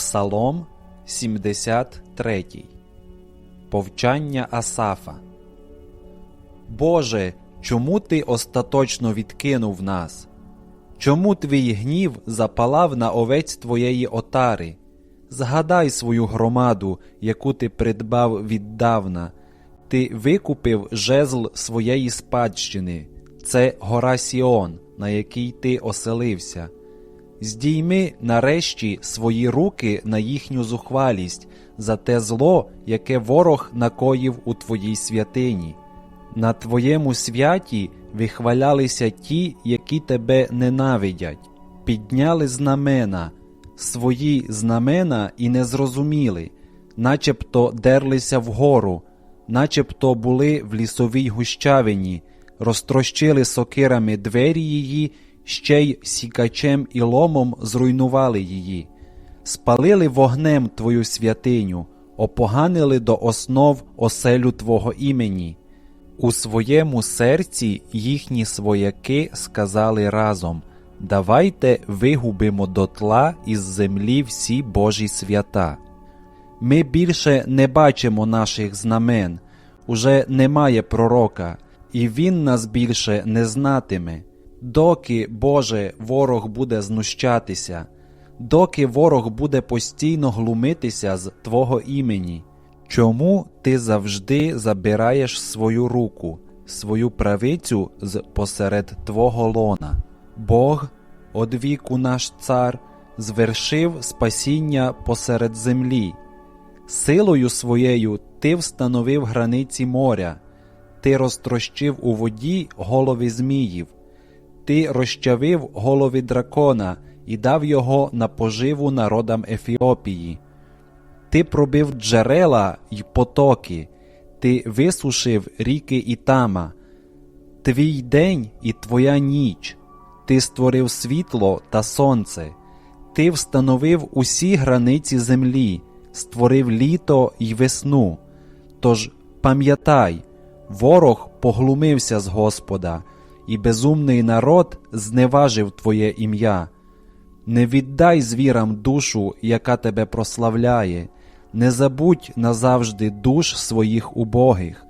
Псалом 73 Повчання Асафа Боже, чому ти остаточно відкинув нас? Чому твій гнів запалав на овець твоєї отари? Згадай свою громаду, яку ти придбав віддавна. Ти викупив жезл своєї спадщини, це гора Сіон, на якій ти оселився. Здійми нарешті свої руки на їхню зухвалість за те зло, яке ворог накоїв у твоїй святині. На твоєму святі вихвалялися ті, які тебе ненавидять, підняли знамена, свої знамена і не зрозуміли, начебто дерлися вгору, начебто були в лісовій гущавині, розтрощили сокирами двері її, ще й сікачем і ломом зруйнували її, спалили вогнем твою святиню, опоганили до основ оселю Твого імені. У своєму серці їхні свояки сказали разом Давайте вигубимо дотла із землі всі Божі свята. Ми більше не бачимо наших знамен, уже немає пророка, і він нас більше не знатиме. Доки, Боже, ворог буде знущатися, доки ворог буде постійно глумитися з Твого імені. Чому ти завжди забираєш свою руку, свою правицю з посеред Твого лона? Бог, одвіку наш цар, звершив спасіння посеред землі. Силою своєю ти встановив границі моря, ти розтрощив у воді голови зміїв, ти розчавив голови дракона і дав його на поживу народам Ефіопії. Ти пробив джерела й потоки, ти висушив ріки Ітама, твій день і твоя ніч, ти створив світло та сонце, ти встановив усі границі землі, створив літо й весну. Тож пам'ятай, ворог поглумився з Господа, і безумний народ зневажив Твоє ім'я. Не віддай звірам душу, яка тебе прославляє, не забудь назавжди душ своїх убогих,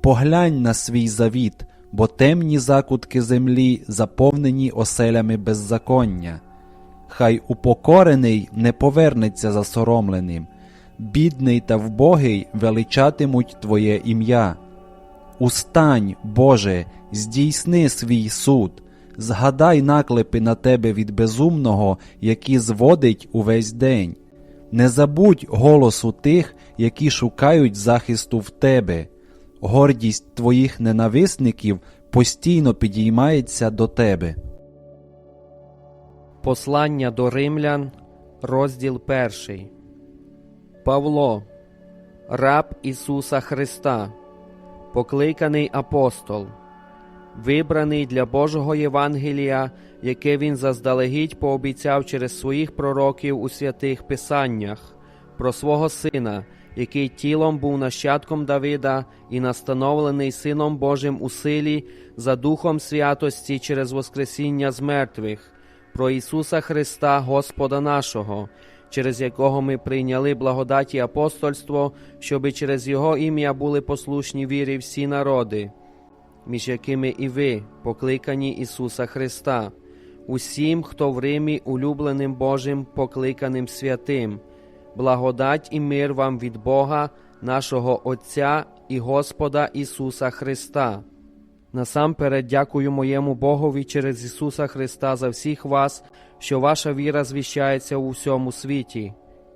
поглянь на свій завіт, бо темні закутки землі заповнені оселями беззаконня. Хай упокорений не повернеться засоромленим, бідний та вбогий величатимуть Твоє ім'я. Устань, Боже, здійсни свій суд, згадай наклепи на тебе від безумного, які зводить увесь день. Не забудь голосу тих, які шукають захисту в тебе. Гордість твоїх ненависників постійно підіймається до тебе. Послання до римлян, розділ перший. Павло, раб Ісуса Христа, покликаний апостол, вибраний для Божого Євангелія, яке Він заздалегідь пообіцяв через своїх пророків у святих Писаннях, про свого Сина, який тілом був нащадком Давида і настановлений Сином Божим у силі за Духом святості через Воскресіння з мертвих, про Ісуса Христа, Господа нашого, через якого ми прийняли благодаті апостольство, щоби через Його ім'я були послушні вірі всі народи, між якими і ви, покликані Ісуса Христа, усім, хто в Римі улюбленим Божим, покликаним святим, благодать і мир вам від Бога, нашого Отця і Господа Ісуса Христа. Насамперед дякую моєму Богові через Ісуса Христа за всіх вас, що ваша віра звіщається у всьому світі,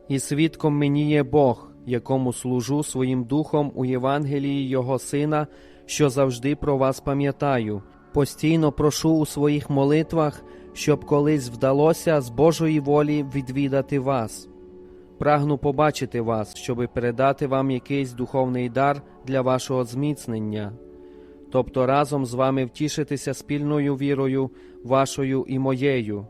і свідком мені є Бог, якому служу своїм духом у Євангелії Його Сина, що завжди про вас пам'ятаю. Постійно прошу у своїх молитвах, щоб колись вдалося з Божої волі відвідати вас. Прагну побачити вас, щоби передати вам якийсь духовний дар для вашого зміцнення тобто разом з вами втішитися спільною вірою вашою і моєю.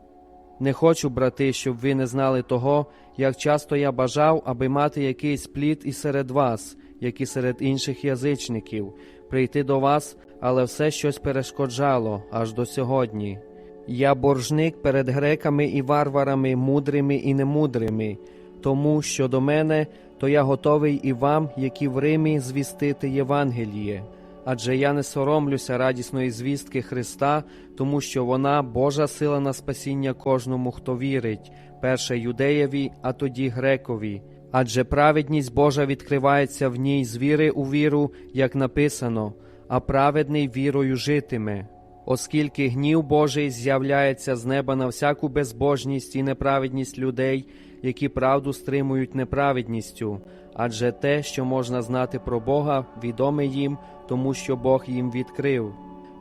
Не хочу, брати, щоб ви не знали того, як часто я бажав, аби мати якийсь плід і серед вас, як і серед інших язичників, прийти до вас, але все щось перешкоджало аж до сьогодні. Я боржник перед греками і варварами, мудрими і немудрими, тому що до мене, то я готовий і вам, які в Римі, звістити Євангеліє. Адже я не соромлюся радісної звістки Христа, тому що вона Божа сила на спасіння кожному, хто вірить, перше юдеєві, а тоді грекові. Адже праведність Божа відкривається в ній з віри у віру, як написано, а праведний вірою житиме. Оскільки гнів Божий з'являється з неба на всяку безбожність і неправедність людей, які правду стримують неправедністю, адже те, що можна знати про Бога, відоме їм, тому що Бог їм відкрив.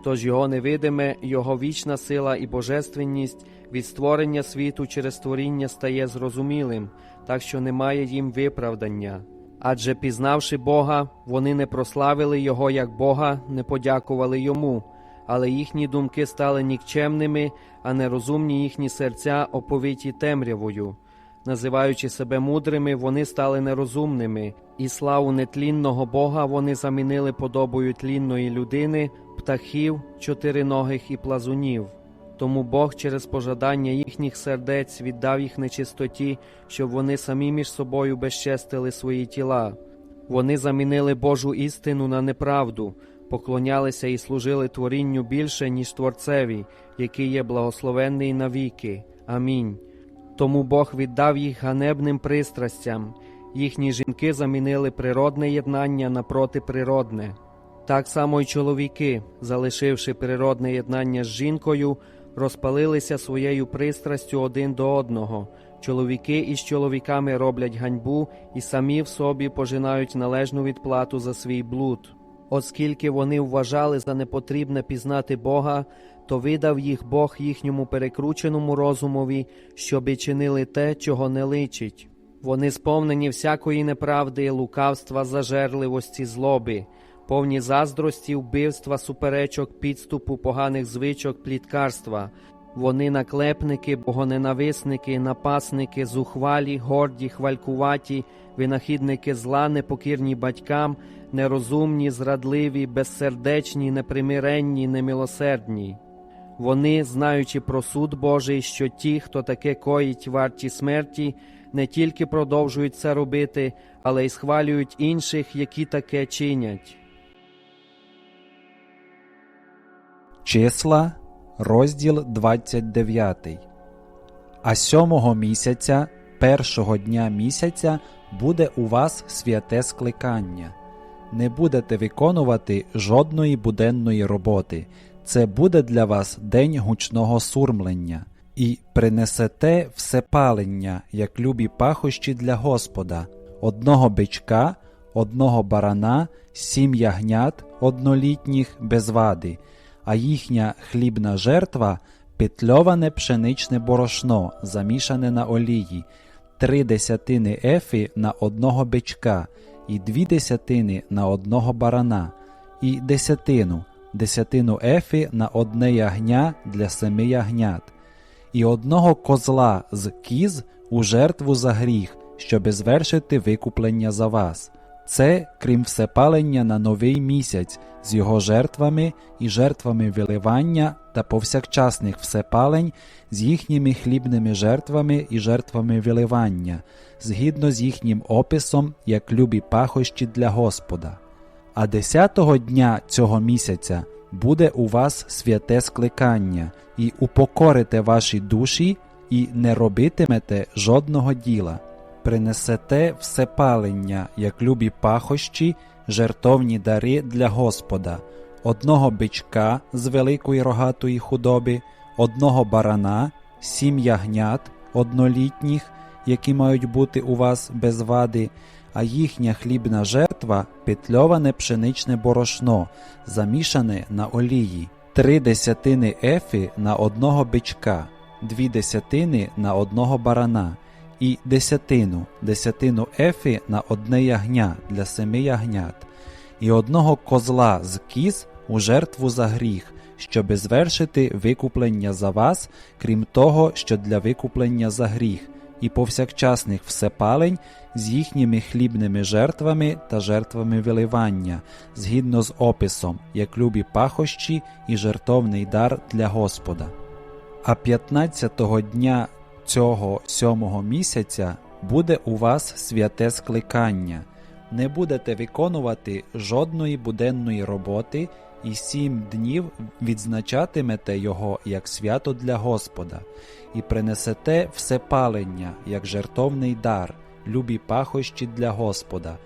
Тож його невидиме, його вічна сила і божественність від створення світу через творіння стає зрозумілим, так що немає їм виправдання. Адже пізнавши Бога, вони не прославили Його як Бога, не подякували йому, але їхні думки стали нікчемними, а нерозумні їхні серця оповиті темрявою. Називаючи себе мудрими, вони стали нерозумними, і славу нетлінного Бога вони замінили подобою тлінної людини, птахів, чотириногих і плазунів. Тому Бог через пожадання їхніх сердець віддав їх нечистоті, щоб вони самі між собою безчестили свої тіла. Вони замінили Божу істину на неправду, поклонялися і служили творінню більше, ніж Творцеві, який є благословенний навіки. Амінь. Тому Бог віддав їх ганебним пристрастям, їхні жінки замінили природне єднання на протиприродне. Так само й чоловіки, залишивши природне єднання з жінкою, розпалилися своєю пристрастю один до одного. Чоловіки із чоловіками роблять ганьбу і самі в собі пожинають належну відплату за свій блуд. Оскільки вони вважали за непотрібне пізнати Бога, то видав їх Бог їхньому перекрученому розумові, щоби чинили те, чого не личить. Вони сповнені всякої неправди, лукавства, зажерливості, злоби, повні заздрості, вбивства, суперечок, підступу, поганих звичок, пліткарства. Вони наклепники, богоненависники, напасники, зухвалі, горді, хвалькуваті, винахідники зла, непокірні батькам, нерозумні, зрадливі, безсердечні, непримиренні, немилосердні. Вони, знаючи про суд Божий, що ті, хто таке коїть варті смерті, не тільки продовжують це робити, але й схвалюють інших, які таке чинять. Числа, розділ 29. А сьомого місяця, першого дня місяця, буде у вас святе скликання. Не будете виконувати жодної буденної роботи. Це буде для вас день гучного сурмлення, і принесете всепалення, як любі пахощі для Господа, одного бичка, одного барана, сім ягнят однолітніх без вади, а їхня хлібна жертва петльоване пшеничне борошно, замішане на олії, три десятини ефі на одного бичка, і дві десятини на одного барана, і десятину, десятину ефі на одне ягня для семи ягнят, і одного козла з кіз у жертву за гріх, щоби звершити викуплення за вас. Це крім всепалення на новий місяць з його жертвами і жертвами виливання та повсякчасних всепалень з їхніми хлібними жертвами і жертвами виливання, згідно з їхнім описом, як любі пахощі для Господа. А десятого дня цього місяця буде у вас святе скликання, і упокорите ваші душі, і не робитимете жодного діла. Принесете всепалення, як любі пахощі, жертовні дари для Господа, одного бичка з великої рогатої худоби, одного барана, сім ягнят однолітніх, які мають бути у вас без вади, а їхня хлібна жертва петльоване пшеничне борошно, замішане на олії, три десятини ефі на одного бичка, дві десятини на одного барана і десятину, десятину ефі на одне ягня для семи ягнят, і одного козла з кіз у жертву за гріх, щоби звершити викуплення за вас, крім того, що для викуплення за гріх, і повсякчасних всепалень з їхніми хлібними жертвами та жертвами виливання, згідно з описом, як любі пахощі і жертовний дар для Господа. А 15-го дня цього сьомого місяця буде у вас святе скликання. Не будете виконувати жодної буденної роботи, і сім днів відзначатимете його як свято для Господа, і принесете всепалення, як жертовний дар, любі пахощі для Господа.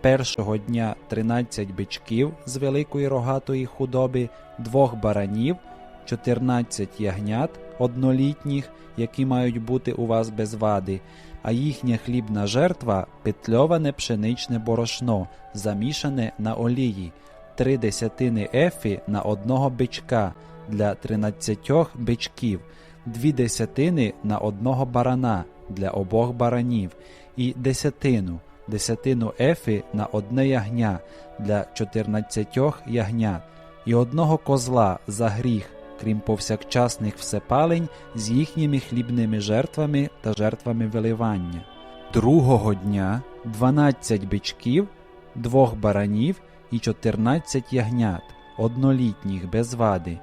Першого дня 13 бичків з великої рогатої худоби, двох баранів, 14 ягнят однолітніх, які мають бути у вас без вади, а їхня хлібна жертва петльоване пшеничне борошно, замішане на олії, три десятини ефі на одного бичка для тринадцятьох бичків, дві десятини на одного барана для обох баранів, і десятину, десятину ефі на одне ягня для чотирнадцятьох ягнят, і одного козла за гріх, крім повсякчасних всепалень з їхніми хлібними жертвами та жертвами виливання. Другого дня дванадцять бичків, двох баранів і чотирнадцять ягнят, однолітніх без вади.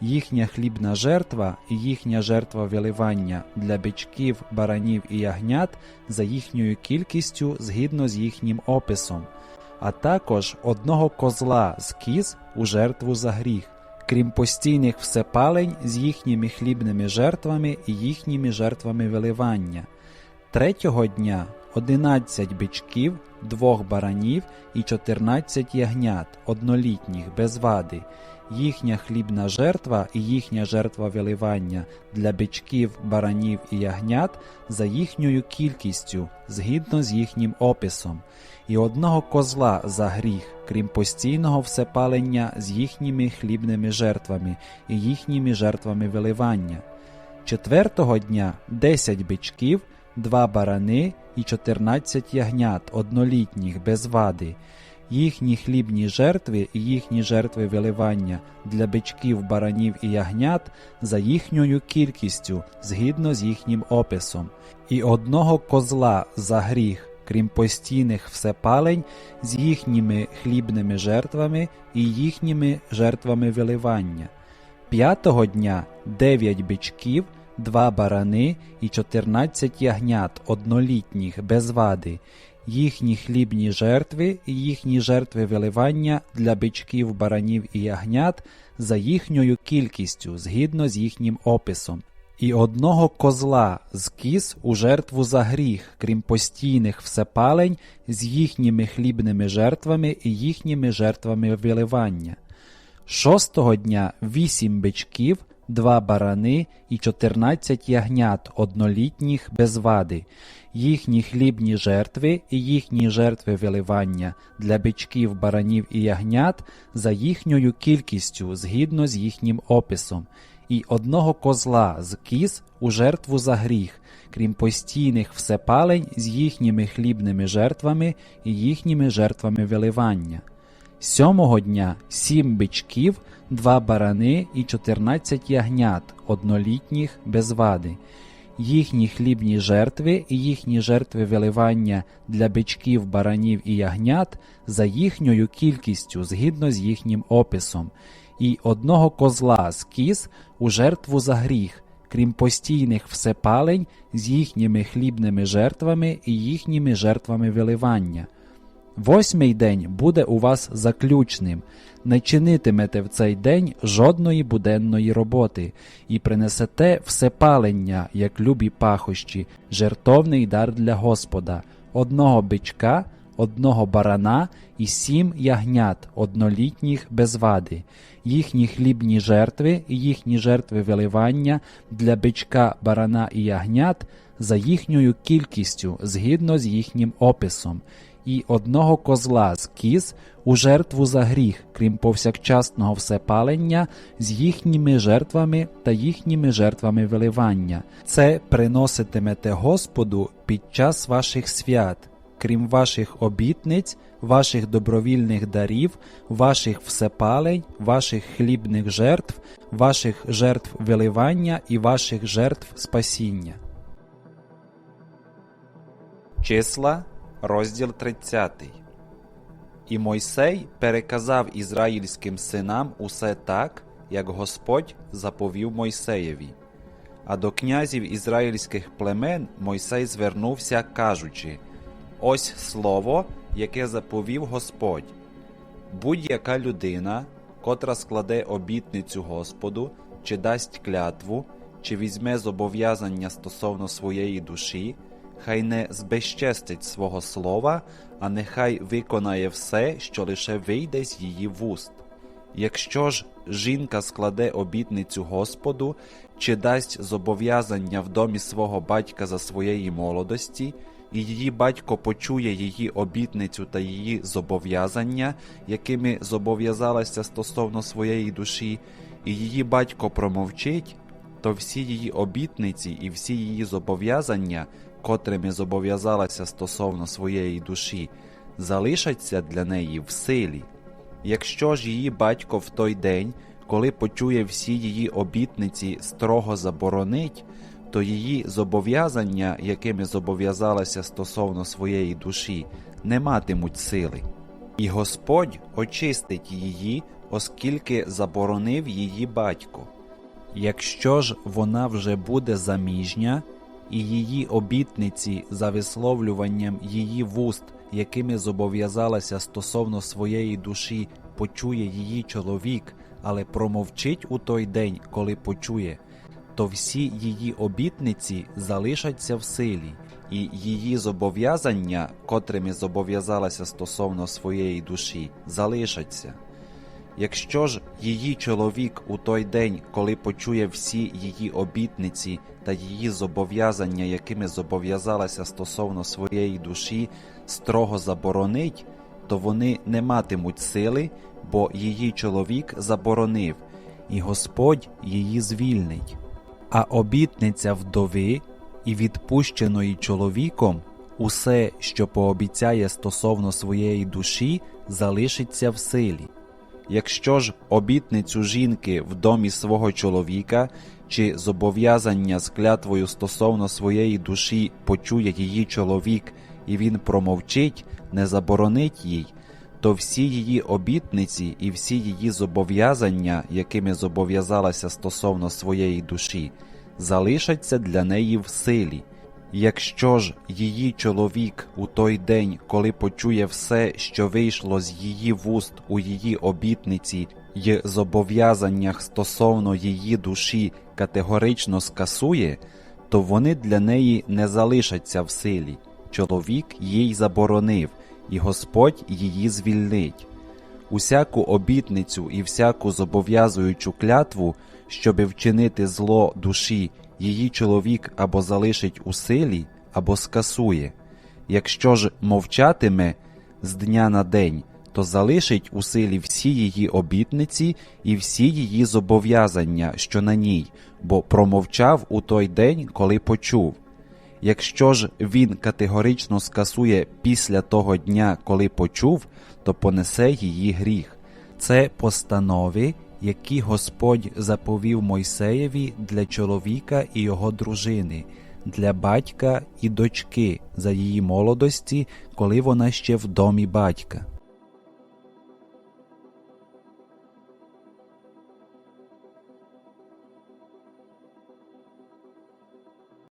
Їхня хлібна жертва і їхня жертва виливання для бичків, баранів і ягнят за їхньою кількістю згідно з їхнім описом, а також одного козла з кіз у жертву за гріх, крім постійних всепалень з їхніми хлібними жертвами і їхніми жертвами виливання. Третього дня одинадцять бичків, двох баранів і чотирнадцять ягнят, однолітніх, без вади. Їхня хлібна жертва і їхня жертва виливання для бичків, баранів і ягнят за їхньою кількістю, згідно з їхнім описом, і одного козла за гріх, крім постійного всепалення з їхніми хлібними жертвами і їхніми жертвами виливання. Четвертого дня десять бичків, два барани і чотирнадцять ягнят однолітніх без вади. Їхні хлібні жертви і їхні жертви виливання для бичків, баранів і ягнят за їхньою кількістю, згідно з їхнім описом, і одного козла за гріх, крім постійних всепалень, з їхніми хлібними жертвами і їхніми жертвами виливання. П'ятого дня дев'ять бичків, два барани і чотирнадцять ягнят однолітніх без вади, їхні хлібні жертви і їхні жертви виливання для бичків, баранів і ягнят за їхньою кількістю, згідно з їхнім описом, і одного козла з кіз у жертву за гріх, крім постійних всепалень з їхніми хлібними жертвами і їхніми жертвами виливання. Шостого дня вісім бичків, два барани і чотирнадцять ягнят однолітніх без вади, їхні хлібні жертви і їхні жертви виливання для бичків, баранів і ягнят за їхньою кількістю, згідно з їхнім описом, і одного козла з кіз у жертву за гріх, крім постійних всепалень з їхніми хлібними жертвами і їхніми жертвами виливання. Сьомого дня сім бичків, два барани і чотирнадцять ягнят, однолітніх без вади. Їхні хлібні жертви і їхні жертви виливання для бичків, баранів і ягнят за їхньою кількістю, згідно з їхнім описом, і одного козла з кіз у жертву за гріх, крім постійних всепалень з їхніми хлібними жертвами і їхніми жертвами виливання. Восьмий день буде у вас заключним. Не чинитимете в цей день жодної буденної роботи, і принесете всепалення, як любі пахощі, жертовний дар для Господа, одного бичка, одного барана і сім ягнят, однолітніх без вади, їхні хлібні жертви і їхні жертви виливання для бичка, барана і ягнят за їхньою кількістю, згідно з їхнім описом і одного козла з кіз у жертву за гріх, крім повсякчасного всепалення, з їхніми жертвами та їхніми жертвами виливання. Це приноситимете Господу під час ваших свят, крім ваших обітниць, ваших добровільних дарів, ваших всепалень, ваших хлібних жертв, ваших жертв виливання і ваших жертв спасіння. Числа Розділ 30 І Мойсей переказав ізраїльським синам усе так, як Господь заповів Мойсеєві. А до князів ізраїльських племен Мойсей звернувся, кажучи: Ось слово, яке заповів Господь. Будь-яка людина, котра складе обітницю Господу, чи дасть клятву, чи візьме зобов'язання стосовно своєї душі, хай не збезчестить свого слова, а нехай виконає все, що лише вийде з її вуст. Якщо ж жінка складе обітницю Господу, чи дасть зобов'язання в домі свого батька за своєї молодості, і її батько почує її обітницю та її зобов'язання, якими зобов'язалася стосовно своєї душі, і її батько промовчить, то всі її обітниці і всі її зобов'язання, котрими зобов'язалася стосовно своєї душі, залишаться для неї в силі. Якщо ж її батько в той день, коли почує всі її обітниці, строго заборонить, то її зобов'язання, якими зобов'язалася стосовно своєї душі, не матимуть сили. І Господь очистить її, оскільки заборонив її батько. Якщо ж вона вже буде заміжня, і її обітниці за висловлюванням її вуст, якими зобов'язалася стосовно своєї душі, почує її чоловік, але промовчить у той день, коли почує, то всі її обітниці залишаться в силі, і її зобов'язання, котрими зобов'язалася стосовно своєї душі, залишаться. Якщо ж її чоловік у той день, коли почує всі її обітниці та її зобов'язання, якими зобов'язалася стосовно своєї душі, строго заборонить, то вони не матимуть сили, бо її чоловік заборонив, і Господь її звільнить. А обітниця вдови і відпущеної чоловіком усе, що пообіцяє стосовно своєї душі, залишиться в силі. Якщо ж обітницю жінки в домі свого чоловіка чи зобов'язання з клятвою стосовно своєї душі почує її чоловік, і він промовчить, не заборонить їй, то всі її обітниці і всі її зобов'язання, якими зобов'язалася стосовно своєї душі, залишаться для неї в силі. Якщо ж її чоловік у той день, коли почує все, що вийшло з її вуст у її обітниці й зобов'язаннях стосовно її душі категорично скасує, то вони для неї не залишаться в силі. Чоловік їй заборонив, і Господь її звільнить. Усяку обітницю і всяку зобов'язуючу клятву, щоби вчинити зло душі, її чоловік або залишить у силі, або скасує. Якщо ж мовчатиме з дня на день, то залишить у силі всі її обітниці і всі її зобов'язання, що на ній, бо промовчав у той день, коли почув. Якщо ж він категорично скасує після того дня, коли почув, то понесе її гріх. Це постанови, які Господь заповів Мойсеєві для чоловіка і його дружини, для батька і дочки за її молодості, коли вона ще в домі батька.